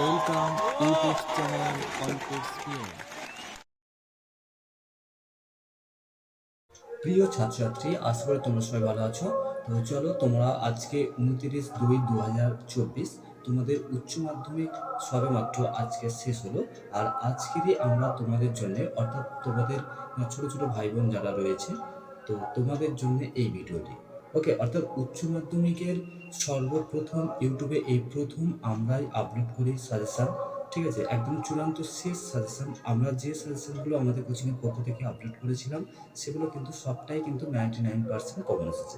Welcome YouTube channel প্রিয় ছাত্রছাত্রী, আশা করি তোমরা সবাই ভালো আছো। তো চলো, তোমরা আজকে উনতিরিশ দুই দু হাজার চব্বিশ তোমাদের উচ্চ মাধ্যমিক সবেমাত্র আজকে শেষ হলো। আর আজকেরই আমরা তোমাদের জন্য, অর্থাৎ তোমাদের ছোট ছোট ভাই বোন যারা রয়েছে, তো তোমাদের জন্য এই ভিডিওটি। ওকে অর্থাৎ উচ্চ মাধ্যমিকের সর্বপ্রথম ইউটিউবে এই প্রথম আমরাই আপলোড করি সাজেশন ঠিক আছে? একদম চূড়ান্ত শেষ সাজেশন আমরা যে সাজেশনগুলো আমাদের কোচিংয়ের পক্ষ থেকে আপলোড করেছিলাম, সেগুলো কিন্তু সবটাই কিন্তু নাইনটি নাইন পার্সেন্ট কমন এসেছে।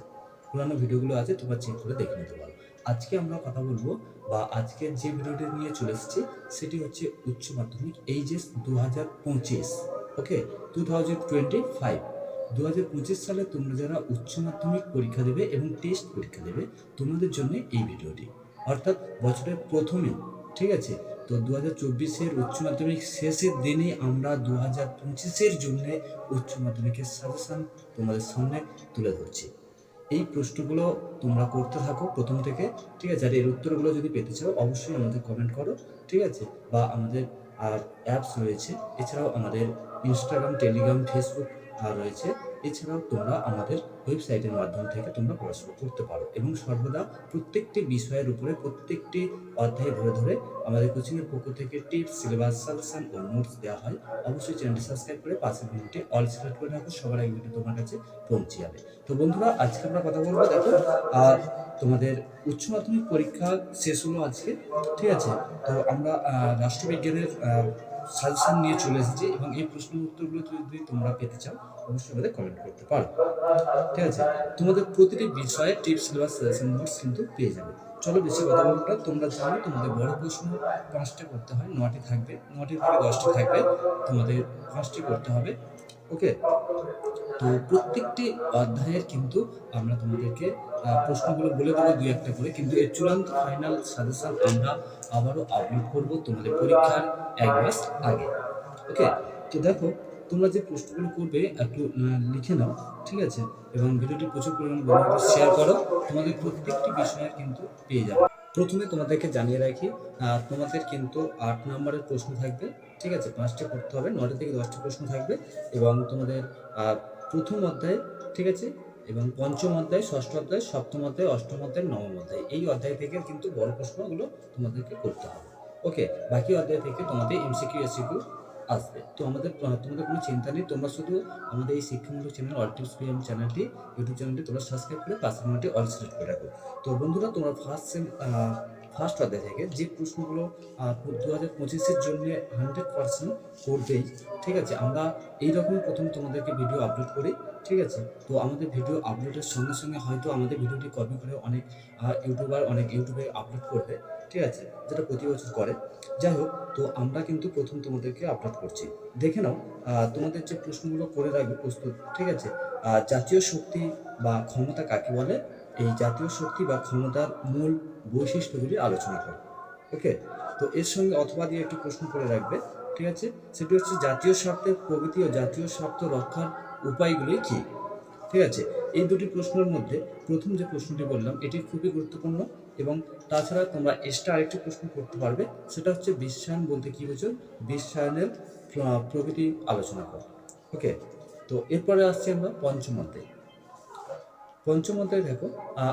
পুরানো ভিডিওগুলো আছে, তোমরা চেক করে দেখে নিতে পারো। আজকে আমরা কথা বলব বা আজকে যে ভিডিওটি নিয়ে চলে এসেছি, সেটি হচ্ছে উচ্চ মাধ্যমিক এইচএস দু হাজার পঁচিশ okay two thousand twenty five দু হাজার পঁচিশ সালে তোমরা যারা উচ্চ মাধ্যমিক পরীক্ষা দেবে এবং টেস্ট পরীক্ষা দেবে, তোমাদের জন্য এই ভিডিওটি। অর্থাৎ বছরের প্রথমে, ঠিক আছে? তো দু হাজার চব্বিশের উচ্চ মাধ্যমিক শেষের দিনে আমরা দু হাজার পঁচিশের জন্য উচ্চ মাধ্যমিকের সাজেশন তোমাদের সামনে তুলে ধরছি। এই প্রশ্নগুলো তোমরা করতে থাকো প্রথম থেকে, ঠিক আছে? আর এর উত্তরগুলো যদি পেতে চাও, অবশ্যই আমাদের কমেন্ট করো, ঠিক আছে? বা আমাদের আর অ্যাপস রয়েছে। এছাড়াও আমাদের ইনস্টাগ্রাম টেলিগ্রাম ফেসবুক রয়েছে। এছাড়াও তোমরা আমাদের ওয়েবসাইটের মাধ্যম থেকে তোমরা পড়াশোনা করতে পারো এবং সর্বদা প্রত্যেকটি বিষয়ের উপরে প্রত্যেকটি অধ্যায় ধরে ধরে আমাদের কোচিংয়ের পক্ষ থেকে টিপস সিলেবাস সাজেশন ও নোটস দেওয়া হয়। অবশ্যই চ্যানেলটি সাবস্ক্রাইব করে পাশের মিনিটে অল সিলেক্ট করে রাখো, সবার আগে তোমার কাছে পৌঁছে যাবে। তো বন্ধুরা, আজকে আমরা কথা বলব, দেখো আর তোমাদের উচ্চ মাধ্যমিক পরীক্ষা শেষ হলো আজকে, ঠিক আছে? তো আমরা রাষ্ট্রবিজ্ঞানের সাজেশন নিয়ে চলে এসেছে এবং এই প্রশ্ন উত্তরগুলো যদি তোমরা পেতে চাও, অবশ্যই আমাদের কমেন্ট করতে পারো। ঠিক আছে? তোমাদের প্রতিটি বিষয়ে টিপস সিলেবাস সাজেশন নোটস কিন্তু পেয়ে যাবে। চলো বেশি কথা বলব না, তোমরা জানো তোমাদের বড় প্রশ্ন পাঁচটা করতে হয়, নটি থাকবে। নটি থেকে দশটি থাকবে, তোমাদের পাঁচটি করতে হবে। ওকে? তো প্রত্যেকটি অধ্যায়ের কিন্তু আমরা তোমাদেরকে প্রশ্নগুলো বলে দেবো দুই একটা করে। কিন্তু এর চূড়ান্ত ফাইনাল সাজেশন আমরা আবারও আপলোড করব তোমাদের পরীক্ষার এক মাস আগে। ওকে? তো দেখো, তোমরা যে প্রশ্নগুলো করবে একটু লিখে নাও, ঠিক আছে? এবং ভিডিওটি প্রচুর পরিমাণে শেয়ার করো। তোমাদের প্রত্যেকটি বিষয়ের কিন্তু পেয়ে যাবে। প্রথমে তোমাদেরকে জানিয়ে রাখি তোমাদের কিন্তু আট নম্বরের প্রশ্ন থাকবে, ঠিক আছে? পাঁচটি করতে হবে নটা থেকে দশটি প্রশ্ন থাকবে এবং তোমাদের প্রথম অধ্যায়, ঠিক আছে? এবং পঞ্চম অধ্যায়, ষষ্ঠ অধ্যায়, সপ্তম অধ্যায়, অষ্টম অধ্যায়, নবম অধ্যায়, এই অধ্যায় থেকে কিন্তু বড় প্রশ্নগুলো তোমাদেরকে করতে হবে। ওকে? বাকি অধ্যায় থেকে তোমাদের এমসিকিউ এসিকিউ আসবে। তো আমাদের তোমাদের কোনো চিন্তা নেই, তোমরা শুধু আমাদের এই শিক্ষামূলক চ্যানেল অল টিপস পিএম চ্যানেলটি ইউটিউব চ্যানেলটি তোমরা সাবস্ক্রাইব করে পাশের মিনিটে অল সিলেক্ট করে রাখো। তো বন্ধুরা, তোমরা ফার্স্ট সেম ফার্স্ট অধ্যায় থেকে যে প্রশ্নগুলো দু হাজার পঁচিশের জন্য হান্ড্রেড পার্সেন্ট করবেই ঠিক আছে? আমরা এই রকমই প্রথম তোমাদেরকে ভিডিও আপলোড করি, ঠিক আছে? তো আমাদের ভিডিও আপলোডের সঙ্গে সঙ্গে হয়তো আমাদের ভিডিওটি কপি করে অনেক ইউটিউবার অনেক ইউটিউবে আপলোড করবে। ঠিক আছে যেটা প্রতি বছর করে। যাই হোক, তো আমরা কিন্তু প্রথম তোমাদেরকে আপলোড করছি। দেখে নাও তোমাদের যে প্রশ্নগুলো করে রাখবে প্রস্তুত, ঠিক আছে? জাতীয় শক্তি বা ক্ষমতা কাকে বলে? এই জাতীয় শক্তি বা ক্ষমতার মূল বৈশিষ্ট্যগুলি আলোচনা করো, ওকে? তো এর সঙ্গে অথবা দিয়ে একটি প্রশ্ন করে রাখবে, ঠিক আছে? সেটি হচ্ছে জাতীয় স্বার্থের প্রগতি ও জাতীয় স্বার্থ রক্ষার উপায়গুলি কি? ঠিক আছে? এই দুটি প্রশ্নের মধ্যে প্রথম যে প্রশ্নটি বললাম, এটি খুবই গুরুত্বপূর্ণ। এবং তাছাড়া তোমরা এক্সট্রা আরেকটি প্রশ্ন করতে পারবে, সেটা হচ্ছে বিশ্বায়ন বলতে কি বোঝো? বিশ্বায়নের প্র- প্রকৃতি আলোচনা করো। ওকে তো এরপরে আসছি আমরা পঞ্চম অধ্যায়। পঞ্চম অধ্যায় দেখো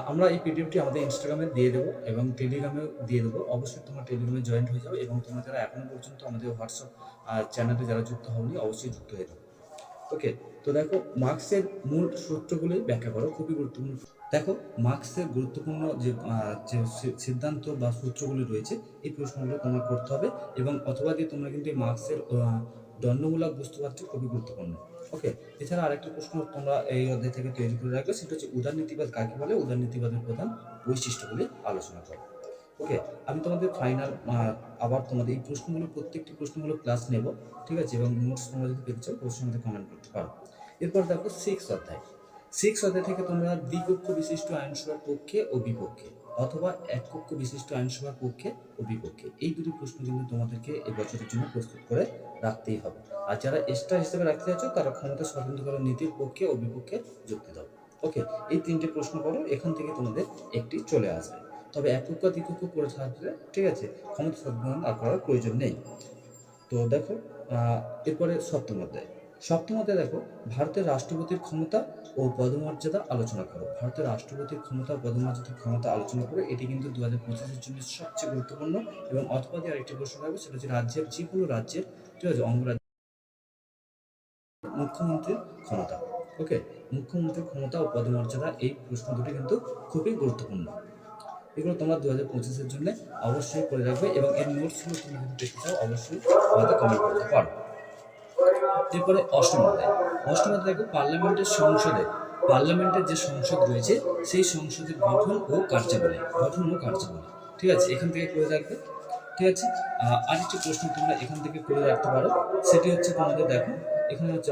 আমরা এই পিডিএফটি আমাদের ইনস্টাগ্রামে দিয়ে দেবো এবং টেলিগ্রামেও দিয়ে দেবো। অবশ্যই তোমরা টেলিগ্রামে জয়েন্ট হয়ে যাও এবং তোমরা যারা এখনও পর্যন্ত আমাদের হোয়াটসঅ্যাপ চ্যানেলে যারা যুক্ত হওনি, অবশ্যই যুক্ত হয়ে যাও। ওকে তো দেখো মার্কসের মূল সূত্রগুলি ব্যাখ্যা করো, খুবই গুরুত্বপূর্ণ। দেখো, মার্কসের গুরুত্বপূর্ণ যে সিদ্ধান্ত বা সূত্রগুলি রয়েছে, এই প্রশ্নগুলো তোমার করতে হবে এবং অথবা দিয়ে তোমরা কিন্তু এই মার্কসের দণ্ডমূলক বুঝতে খুবই গুরুত্বপূর্ণ। ওকে এছাড়া আরেকটা প্রশ্ন তোমরা এই অধ্যায় থেকে তৈরি করে রাখবে, সেটা হচ্ছে উদারনীতিবাদ কাকে বলে? উদারনীতিবাদের প্রধান বৈশিষ্ট্যগুলি আলোচনা করো। ওকে আমি তোমাদের ফাইনাল আবার তোমাদের এই প্রশ্নগুলো, প্রত্যেকটি প্রশ্নগুলো ক্লাস নেব, ঠিক আছে? এবং নোটস তোমরা যদি পেতে চাও, অবশ্যই আমাদের কমেন্ট করতে পারো। এরপর দেখো সিক্স অধ্যায়। সিক্স অধ্যায় থেকে তোমরা দ্বিকক্ষ বিশিষ্ট আইনসভার পক্ষে ও বিপক্ষে, অথবা এক কক্ষ বিশিষ্ট আইনসভার পক্ষে ও বিপক্ষে। এই দুটি প্রশ্ন কিন্তু তোমাদেরকে এই বছরের জন্য প্রস্তুত করে রাখতেই হবে। আর যারা এক্সট্রা হিসেবে রাখতে চাচ্ছ তারা ক্ষমতা স্বাধীনতাকরণ নীতির পক্ষে ও বিপক্ষে যুক্তি দাও। ওকে এই তিনটে প্রশ্ন করো, এখান থেকে তোমাদের একটি চলে আসবে। তবে একক দ্বিকক্ষ করে থাকলে ঠিক আছে, ক্ষমতা সদ্ব্যবহার আর করার প্রয়োজন নেই। তো দেখো এরপরে সপ্তম অধ্যায়। সপ্তম অধ্যায় দেখো, ভারতের রাষ্ট্রপতির ক্ষমতা ও পদমর্যাদা আলোচনা করো। ভারতের রাষ্ট্রপতির ক্ষমতা ও পদমর্যাদার ক্ষমতা আলোচনা করো, এটি কিন্তু দু হাজার পঁচিশের জন্য সবচেয়ে গুরুত্বপূর্ণ এবং অথবা দিয়ে আরেকটি প্রশ্ন থাকবে, সেটা হচ্ছে রাজ্যের, যে কোনো রাজ্যের, ঠিক আছে অঙ্গরাজ্য মুখ্যমন্ত্রীর ক্ষমতা, ওকে? মুখ্যমন্ত্রীর ক্ষমতা ও পদমর্যাদা, এই প্রশ্ন দুটি কিন্তু খুবই গুরুত্বপূর্ণ। এগুলো তোমরা দু হাজার পঁচিশের জন্য অবশ্যই করে রাখবে এবং এর নোটসগুলো তুমি যদি দেখতে চাও, অবশ্যই আমাদের কমেন্ট করতে পারো। এরপরে অষ্টম অধ্যায়। অষ্টম অধ্যায় পার্লামেন্টের সংসদে, পার্লামেন্টের যে সংসদ রয়েছে, সেই সংসদের গঠন ও কার্যাবলী, গঠন ও কার্যাবলী। ঠিক আছে? এখান থেকে করে রাখবে। ঠিক আছে? আরেকটি প্রশ্ন তোমরা এখান থেকে করে রাখতে পারো। সেটি হচ্ছে তোমাদের দেখো, এখানে হচ্ছে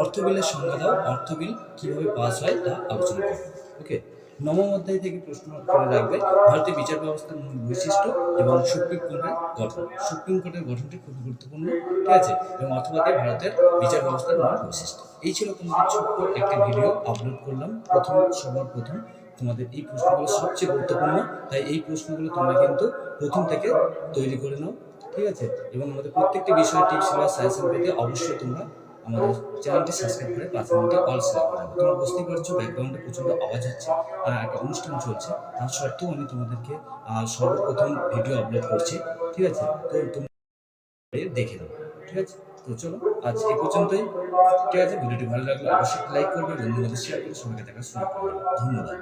অর্থ বিলের সংজ্ঞা দাও। অর্থ বিল কীভাবে পাস হয় তা আলোচনা করো ওকে নবম অধ্যায় থেকে প্রশ্ন করে রাখবে ভারতীয় বিচার ব্যবস্থার মূল বৈশিষ্ট্য এবং সুপ্রিম কোর্টের গঠন। সুপ্রিম কোর্টের গঠনটি খুব গুরুত্বপূর্ণ, ঠিক আছে? এবং অথবা ভারতের বিচার ব্যবস্থার মূল বৈশিষ্ট্য। এই ছিল তোমাদের ছোট্ট একটি ভিডিও আপলোড করলাম। প্রথম, সবার প্রথম তোমাদের এই প্রশ্নগুলো সবচেয়ে গুরুত্বপূর্ণ, তাই এই প্রশ্নগুলো তোমরা কিন্তু প্রথম থেকে তৈরি করে নাও, ঠিক আছে? এবং আমাদের প্রত্যেকটি বিষয় টিপস বা সাজেশন পেতে অবশ্যই তোমরা আমাদের চ্যানেলটি সাবস্ক্রাইব করে মিনিটে অল সিলেক্ট করে তোমরা বুঝতেই পারছ ব্যাকগ্রাউন্ডে প্রচণ্ড আওয়াজ হচ্ছে একটা অনুষ্ঠান চলছে। তার সত্ত্বেও আমি তোমাদেরকে সর্বপ্রথম ভিডিও আপলোড করছি, ঠিক আছে? তো তোমরা দেখে নাও, ঠিক আছে? তো চলো, আজ এই পর্যন্তই, ঠিক আছে? ভিডিওটি ভালো লাগলে অবশ্যই লাইক করবে, বন্ধুদের শেয়ার করে সবাইকে দেখা সুযোগ করবে ধন্যবাদ।